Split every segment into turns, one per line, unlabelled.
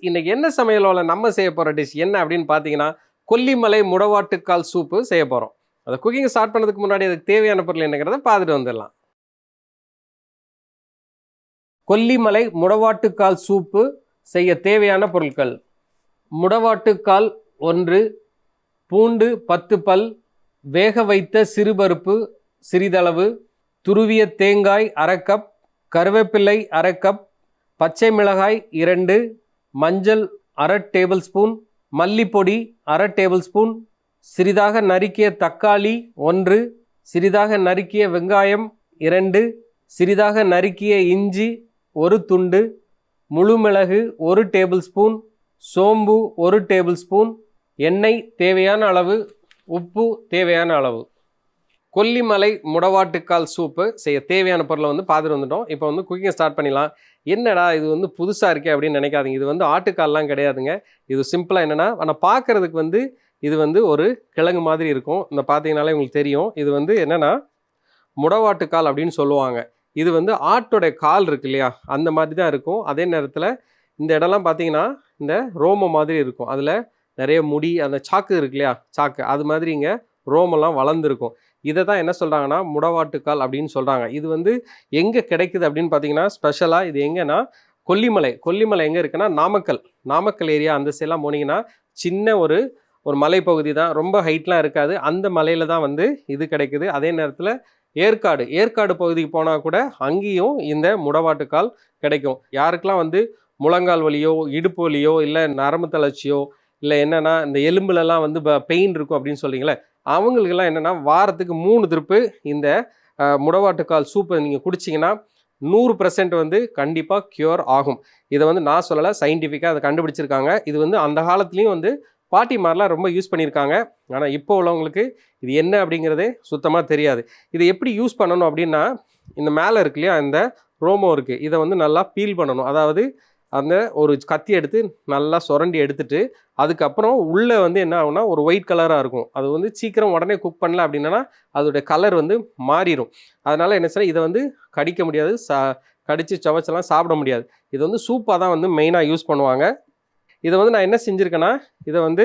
இன்னைக்கு என்ன சமையலோல நம்ம செய்ய போற டிஷ் என்ன அப்படின்னு பார்த்தீங்கன்னா கொல்லிமலை முடவாட்டுக்கால் சூப்பு செய்ய போறோம். அதை குக்கிங் ஸ்டார்ட் பண்ணதுக்கு முன்னாடி அதுக்கு தேவையான பொருள் என்னங்கிறத பார்த்துட்டு வந்துடலாம். கொல்லிமலை முடவாட்டுக்கால் சூப்பு செய்ய தேவையான பொருட்கள். முடவாட்டுக்கால் ஒன்று பூண்டு பத்து பல் வேக வைத்த சிறுபருப்பு சிறிதளவு துருவிய தேங்காய் அரை கப் கருவேப்பிள்ளை அரை கப் பச்சை மிளகாய் இரண்டு மஞ்சள் அரை டேபிள் ஸ்பூன் மல்லிப்பொடி அரை டேபிள் ஸ்பூன் சிறிதாக நறுக்கிய தக்காளி ஒன்று சிறிதாக நறுக்கிய வெங்காயம் இரண்டு சிறிதாக நறுக்கிய இஞ்சி ஒரு துண்டு முழு மிளகு ஒரு டேபிள் ஸ்பூன் சோம்பு ஒரு டேபிள் ஸ்பூன் எண்ணெய் தேவையான அளவு உப்பு தேவையான அளவு. கொல்லிமலை முடவாட்டுக்கால் சூப்பு செய்ய தேவையான பொருளை வந்து பார்த்துட்டு வந்துட்டோம். இப்போ வந்து குக்கிங் ஸ்டார்ட் பண்ணிடலாம். என்னடா இது வந்து புதுசாக இருக்கே அப்படின்னு நினைக்காதீங்க. இது வந்து ஆட்டுக்கால்லாம் கிடையாதுங்க. இது சிம்பிளாக என்னென்னா ஆனால் பார்க்குறதுக்கு வந்து இது வந்து ஒரு கிழங்கு மாதிரி இருக்கும். இந்த பார்த்தீங்கனாலே உங்களுக்கு தெரியும். இது வந்து என்னென்னா முடவாட்டுக்கால் அப்படின்னு சொல்லுவாங்க. இது வந்து ஆட்டோட கால் இருக்கு இல்லையா? அந்த மாதிரி தான் இருக்கும். அதே நேரத்தில் இந்த இடம்லாம் பார்த்தீங்கன்னா இந்த ரோமம் மாதிரி இருக்கும். அதில் நிறைய முடி அந்த சாக்கு இருக்கு இல்லையா? சாக்கு. அது மாதிரி இங்கே ரோமெல்லாம் வளர்ந்துருக்கும். இதை தான் என்ன சொல்கிறாங்கன்னா முடவாட்டுக்கால் அப்படின்னு சொல்கிறாங்க இது வந்து எங்கே கிடைக்குது அப்படின்னு பார்த்தீங்கன்னா ஸ்பெஷலாக இது எங்கன்னா கொல்லிமலை. கொல்லிமலை எங்கே இருக்குன்னா நாமக்கல். நாமக்கல் ஏரியா அந்த சைடெலாம் போனீங்கன்னா சின்ன ஒரு ஒரு மலைப்பகுதி தான் ரொம்ப ஹைட்லாம் இருக்காது. அந்த மலையில் தான் வந்து இது கிடைக்குது. அதே நேரத்தில் ஏற்காடு. ஏற்காடு பகுதிக்கு போனால் கூட அங்கேயும் இந்த முடவாட்டுக்கால் கிடைக்கும். யாருக்கெல்லாம் வந்து முழங்கால் வலியோ இடுப்பு வலியோ இல்லை நரம்பு தளர்ச்சியோ இல்லை என்னென்னா இந்த எலும்புலலாம் வந்து பெயின் இருக்கும் அப்படின்னு சொல்கிறீங்களே அவங்களுக்கெல்லாம் என்னென்னா வாரத்துக்கு மூணு திருப்பு இந்த முடவாட்டுக்கால் சூப்பை நீங்கள் குடிச்சிங்கன்னா நூறு பர்சன்ட் வந்து கண்டிப்பாக க்யூர் ஆகும். இதை வந்து நான் சொல்லலை சயின்டிஃபிக்காக அதை கண்டுபிடிச்சிருக்காங்க. இது வந்து அந்த காலத்துலேயும் வந்து பாட்டிமாரெலாம் ரொம்ப யூஸ் பண்ணியிருக்காங்க. ஆனால் இப்போ உள்ளவங்களுக்கு இது என்ன அப்படிங்கிறதே சுத்தமாக தெரியாது. இதை எப்படி யூஸ் பண்ணணும் அப்படின்னா இந்த மேலே இருக்கு இல்லையா இந்த ரோமோ இருக்குது இதை வந்து நல்லா பீல் பண்ணணும். அதாவது அந்த ஒரு கத்தி எடுத்து நல்லா சுரண்டி எடுத்துட்டு அதுக்கப்புறம் உள்ளே வந்து என்ன ஆகும்னா ஒரு ஒயிட் கலராக இருக்கும். அது வந்து சீக்கிரம் உடனே குக் பண்ணல அப்படின்னா அதோடைய கலர் வந்து மாறிடும் அதனால் என்ன சார் இதை வந்து கடிக்க முடியாது. சா கடித்து சவச்செல்லாம் சாப்பிட முடியாது. இது வந்து சூப்பாக தான் வந்து மெயினாக யூஸ் பண்ணுவாங்க. இதை வந்து நான் என்ன செஞ்சுருக்கேன்னா இதை வந்து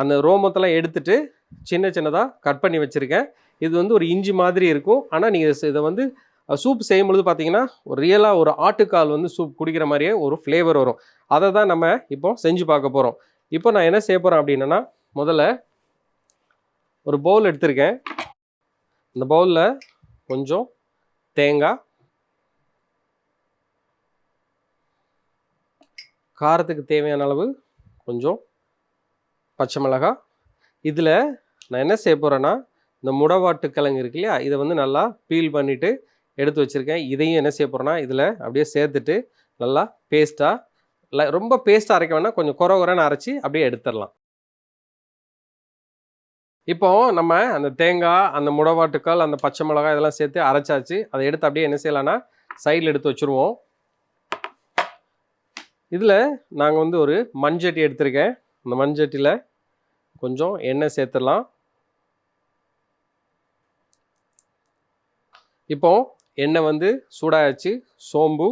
அந்த ரோமத்தெல்லாம் எடுத்துட்டு சின்ன சின்னதாக கட் பண்ணி வச்சுருக்கேன். இது வந்து ஒரு இஞ்சி மாதிரி இருக்கும். ஆனால் நீங்கள் இதை வந்து சூப் செய்யும் பொழுது பார்த்தீங்கன்னா ஒரு ரியலாக ஒரு ஆட்டுக்கால் வந்து சூப் குடிக்கிற மாதிரியே ஒரு ஃப்ளேவர் வரும். அதை தான் நம்ம இப்போ செஞ்சு பார்க்க போகிறோம் இப்போ நான் என்ன செய்ய போகிறேன் அப்படின்னா முதல்ல ஒரு பவுல் எடுத்திருக்கேன். இந்த பவுலில் கொஞ்சம் தேங்காய் காரத்துக்கு தேவையான அளவு கொஞ்சம் பச்சை மிளகாய். இதில் நான் என்ன செய்ய போகிறேன்னா இந்த முடவாட்டு கிழங்கு இருக்கு இல்லையா இதை வந்து நல்லா பீல் பண்ணிவிட்டு எடுத்து வச்சுருக்கேன். இதையும் என்ன செய்ய போகிறேன்னா இதில் அப்படியே சேர்த்துட்டு நல்லா பேஸ்ட்டாக ரொம்ப பேஸ்ட்டாக அரைக்க வேணாம். கொஞ்சம் குறை குறைன்னு அரைச்சி அப்படியே எடுத்துடலாம். இப்போ நம்ம அந்த தேங்காய் அந்த முடவாட்டுக்கால் அந்த பச்சை மிளகாய் இதெல்லாம் சேர்த்து அரைச்சாச்சு. அதை எடுத்து அப்படியே என்ன செய்யலாம்னா சைடில் எடுத்து வச்சுருவோம். இதில் நாங்கள் வந்து ஒரு மண்சட்டி எடுத்திருக்கேன். அந்த மண்சட்டியில் கொஞ்சம் எண்ணெய் சேர்த்துடலாம். இப்போ எண்ணெய் வந்து சூடாயாச்சு சோம்பு.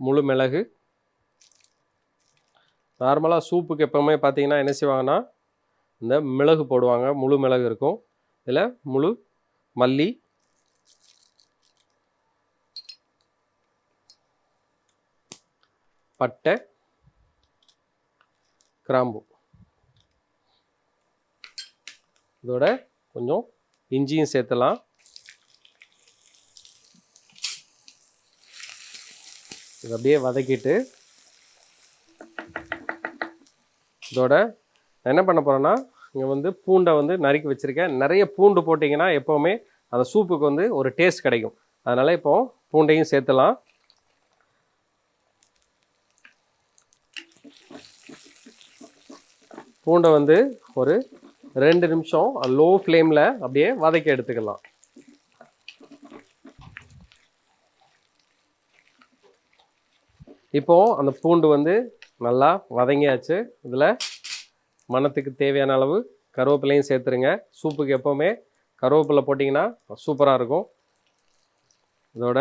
முழு மிளகு. நார்மலாக சூப்புக்கு எப்போவுமே பார்த்தீங்கன்னா என்ன செய்வாங்கன்னா இந்த மிளகு போடுவாங்க. முழு மிளகு இருக்கும். இதில் முழு மல்லி. பட்டை. கிராம்பு. இதோட கொஞ்சம் இஞ்சியும் சேர்த்துலாம். இதை அப்படியே வதக்கிட்டு இதோட நான் என்ன பண்ண போகிறேன்னா இங்கே வந்து பூண்டை வந்து நறுக்கி வச்சுருக்கேன். நிறைய பூண்டு போட்டிங்கன்னா எப்போவுமே அந்த சூப்புக்கு வந்து ஒரு டேஸ்ட் கிடைக்கும். அதனால் இப்போ பூண்டையும் சேர்த்துலாம். பூண்டை வந்து ஒரு ரெண்டு நிமிஷம் லோ ஃப்ளேமில் அப்படியே வதக்கி எடுத்துக்கலாம். இப்போ அந்த பூண்டு வந்து நல்லா வதங்கியாச்சு. இதில் மணத்துக்கு தேவையான அளவு கருவேப்பிலையும் சேர்த்துருங்க. சூப்புக்கு எப்போவுமே கருவேப்பிலை போட்டிங்கன்னா சூப்பராக இருக்கும். இதோட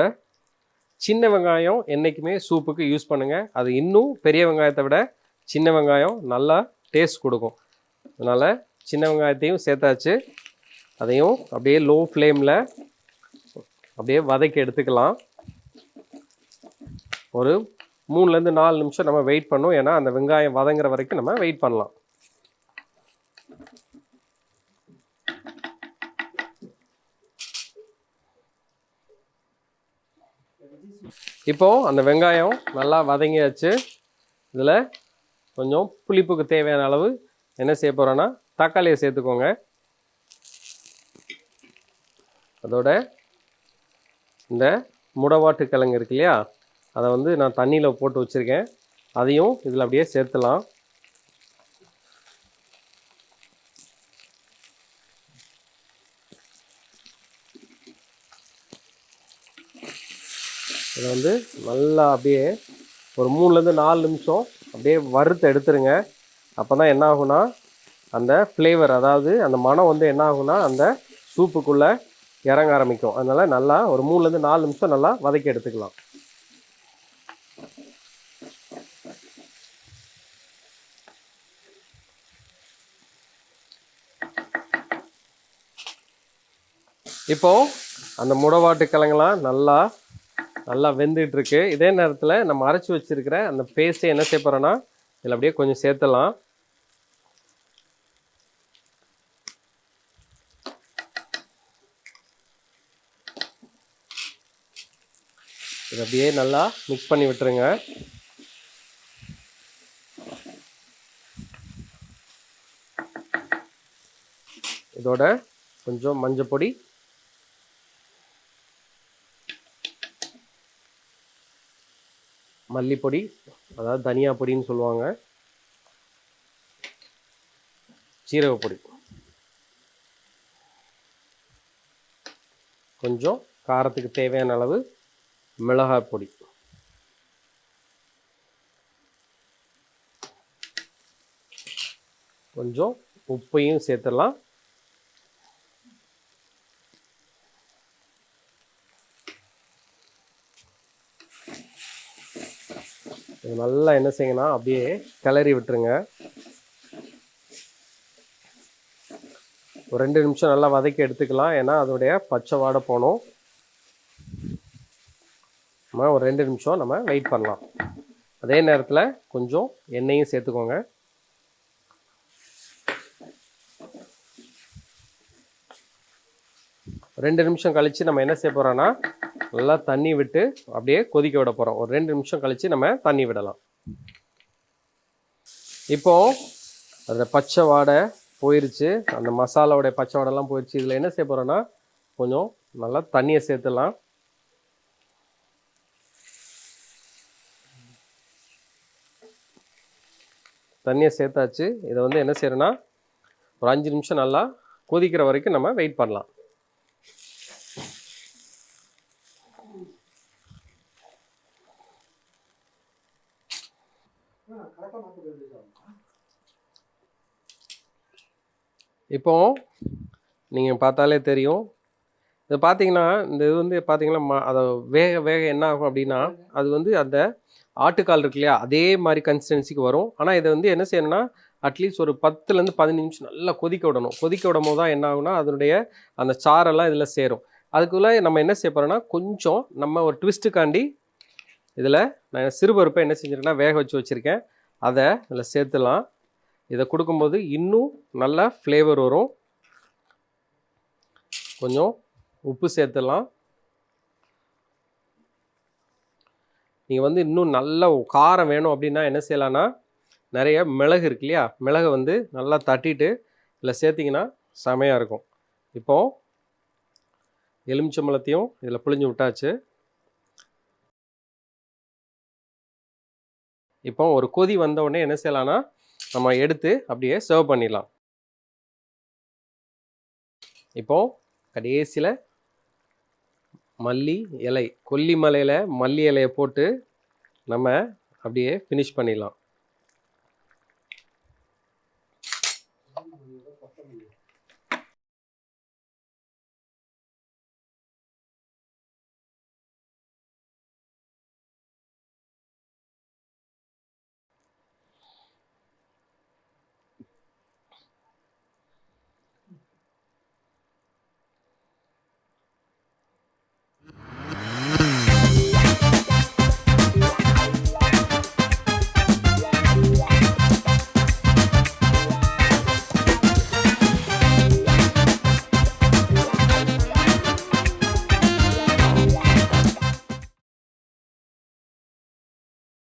சின்ன வெங்காயம் என்றைக்குமே சூப்புக்கு யூஸ் பண்ணுங்கள் அது இன்னும் பெரிய வெங்காயத்தை விட சின்ன வெங்காயம் நல்லா டேஸ்ட் கொடுக்கும். அதனால் சின்ன வெங்காயத்தையும் சேர்த்தாச்சு. அதையும் அப்படியே லோ ஃப்ளேமில் அப்படியே வதக்கி எடுத்துக்கலாம். ஒரு மூணுலேருந்து நாலு நிமிஷம் நம்ம வெயிட் பண்ணோம் ஏன்னா அந்த வெங்காயம் வதங்குற வரைக்கும் நம்ம வெயிட் பண்ணலாம். இப்போ அந்த வெங்காயம் நல்லா வதங்கியாச்சு. இதில் கொஞ்சம் புளிப்புக்கு தேவையான அளவு என்ன செய்ய போகிறோன்னா தக்காளியை சேர்த்துக்கோங்க. அதோட இந்த முடவாட்டு கிழங்கு இருக்கு இல்லையா? அதை வந்து நான் தண்ணியில் போட்டு வச்சுருக்கேன். அதையும் இதில் அப்படியே சேர்த்துலாம். இதை வந்து நல்லா அப்படியே ஒரு மூணுலேருந்து நாலு நிமிஷம் அப்படியே வறுத்து எடுத்துருங்க. அப்போ தான் என்ன ஆகும்னா அந்த ஃப்ளேவர் அதாவது அந்த மனம் வந்து என்ன ஆகும்னா அந்த சூப்புக்குள்ளே இறங்க ஆரம்பிக்கும். அதனால் நல்லா ஒரு மூணுலேருந்து நாலு நிமிஷம் நல்லா வதக்கி எடுத்துக்கலாம். இப்போ அந்த முடவாட்டு கிழங்கெல்லாம் நல்லா நல்லா வெந்துட்டு இருக்கு இதே நேரத்தில் நம்ம அரைச்சி வச்சிருக்கிற அந்த பேஸ்ட்டை என்ன செய்ய போறோம்னா இதில் அப்படியே கொஞ்சம் சேர்த்துலாம் இதை அப்படியே நல்லா மிக்ஸ் பண்ணி விட்டுருங்க. இதோட கொஞ்சம் மஞ்சள் பொடி. மல்லிப்பொடி அதாவது தனியா பொடின்னு சொல்லுவாங்க. சீரகப்பொடி கொஞ்சம் காரத்துக்கு தேவையான அளவு மிளகாய் பொடி. கொஞ்சம் உப்பையும் சேர்த்துடலாம். இது நல்லா என்ன செய்யணும் அப்படியே கிளறி விட்டுருங்க. ஒரு ரெண்டு நிமிஷம் நல்லா வதக்கி எடுத்துக்கலாம். ஏன்னா அதோடைய பச்சை வாடை போகணும். நம்ம ஒரு ரெண்டு நிமிஷம் நம்ம வெயிட் பண்ணலாம். அதே நேரத்தில் கொஞ்சம் எண்ணெயும் சேர்த்துக்கோங்க. ரெண்டு நிமிஷம் கழித்து நம்ம என்ன செய்ய போகிறோன்னா நல்லா தண்ணி விட்டு அப்படியே கொதிக்க விட போகிறோம் ஒரு ரெண்டு நிமிஷம் கழித்து நம்ம தண்ணி விடலாம். இப்போ அதில் பச்சை வாடை போயிருச்சு. அந்த மசாலாவுடைய பச்சை வாடைலாம் போயிடுச்சு இதில் என்ன செய்ய போகிறோன்னா கொஞ்சம் நல்லா தண்ணியை சேர்த்துலாம் தண்ணியை சேர்த்தாச்சு. இதை வந்து என்ன செய்யறோன்னா ஒரு அஞ்சு நிமிஷம் நல்லா கொதிக்கிற வரைக்கும் நம்ம வெயிட் பண்ணலாம். இப்போ நீங்கள் பார்த்தாலே தெரியும். இது பார்த்தீங்கன்னா இந்த இது வந்து பார்த்தீங்கன்னா அதை வேக வேக என்ன ஆகும் அப்படின்னா அது வந்து அந்த ஆட்டுக்கால் இருக்கு இல்லையா? அதே மாதிரி கன்சிஸ்டன்சிக்கு வரும். ஆனால் இதை வந்து என்ன செய்யணும்னா அட்லீஸ்ட் ஒரு பத்துலேருந்து பதினஞ்சு நிமிஷம் நல்லா கொதிக்க விடணும். கொதிக்க விடும் போது தான் என்ன ஆகுனா அதனுடைய அந்த சாரெல்லாம் இதில் சேரும். அதுக்குள்ளே நம்ம என்ன செய்ய போகிறோம்னா கொஞ்சம் நம்ம ஒரு ட்விஸ்ட்டுக்காண்டி இதில் நான் சிறுபருப்பை என்ன செஞ்சுருக்கேன்னா வேக வச்சு வச்சுருக்கேன். அதை இதில் சேர்த்துலாம். இதை கொடுக்கும்போது இன்னும் நல்லா ஃப்ளேவர் வரும். கொஞ்சம் உப்பு சேர்த்துலாம். நீங்கள் வந்து இன்னும் நல்ல காரம் வேணும் அப்படின்னா என்ன செய்யலான்னா நிறைய மிளகு இருக்கு இல்லையா? மிளகை வந்து நல்லா தட்டிட்டு இதில் சேர்த்திங்கன்னா செமையாக இருக்கும். இப்போது எலுமிச்சம்பழத்தையும் இதில் புழிஞ்சு விட்டாச்சு. இப்போ ஒரு கொதி வந்தவுடனே என்ன செய்யலாம்னா நம்ம எடுத்து அப்படியே சர்வ் பண்ணிடலாம். இப்போ கடைசியில் மல்லி இலை கொல்லி மலையில் மல்லி இலையை போட்டு நம்ம அப்படியே ஃபினிஷ் பண்ணிடலாம்.